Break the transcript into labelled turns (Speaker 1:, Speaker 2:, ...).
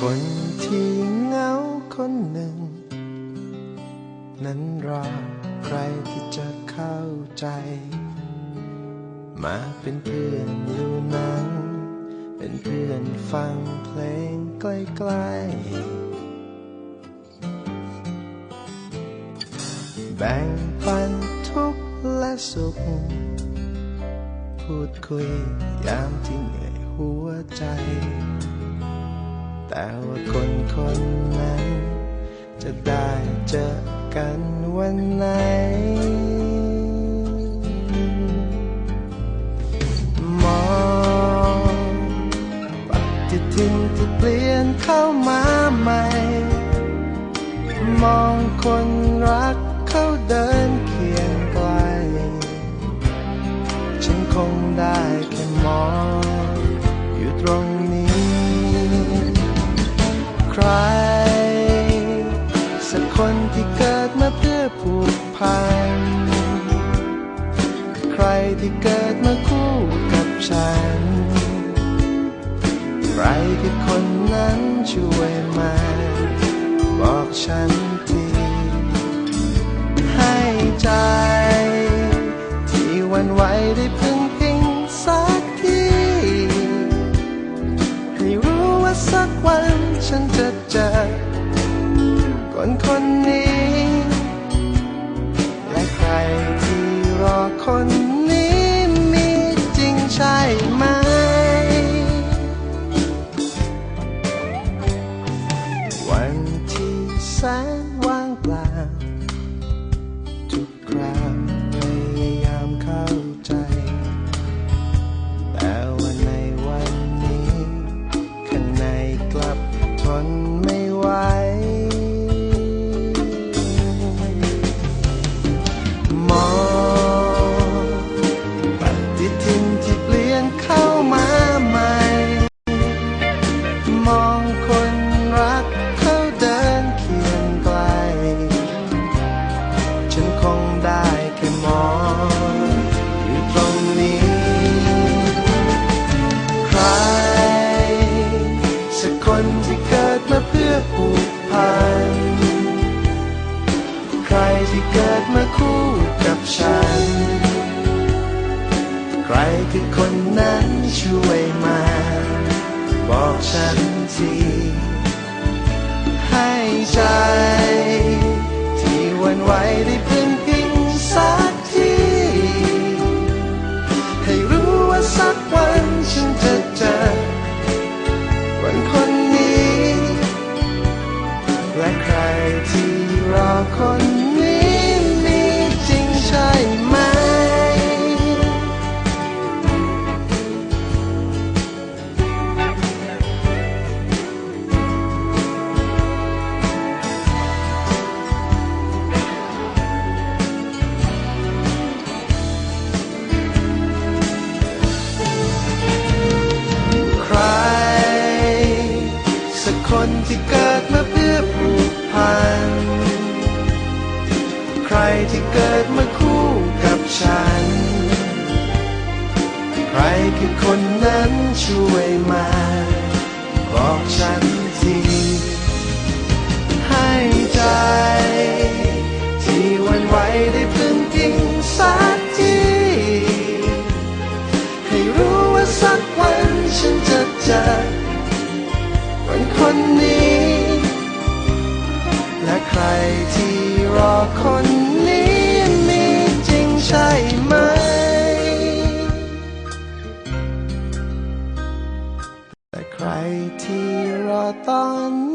Speaker 1: คนที่เหงาคนหนึ่ง นั้นรอใครที่จะเข้าใจ มาเป็นเพื่อนดูหนัง เป็นเพื่อนฟังเพลงใกล้ๆแบ่งปันทุกข์และสุข พูดคุยยามที่เหนื่อยหัวใจ แต่ว่าคนคนนั้น จะได้เจอกันวันไหน มองปฏิทินที่เปลี่ยนเข้ามาใหม่ มองคนรักเขาเดินเคียงไกล ฉันคงได้แค่มองอยู่ตรง พัน ใครที่เกิดมาคู่กับฉัน ใครคือคนนั้นช่วยมา บอกฉันทีให้ใจ ที่วันไหวได้พึ่งพิงสักทีให้รู้ว่าสักวันฉันจะเจอคนคนนี้ คนนี้มีจริงใช่ไหม วันที่แสนว่างเปล่า ใคนที่เกิดมาเพื่อผูกพัน ใครที่เกิดมาคู่กับฉัน ใครคือคนนั้นช่วยมา บอกฉันที รอคนนี้มีจริงใช่ไหม แต่ใครที่รอตอนน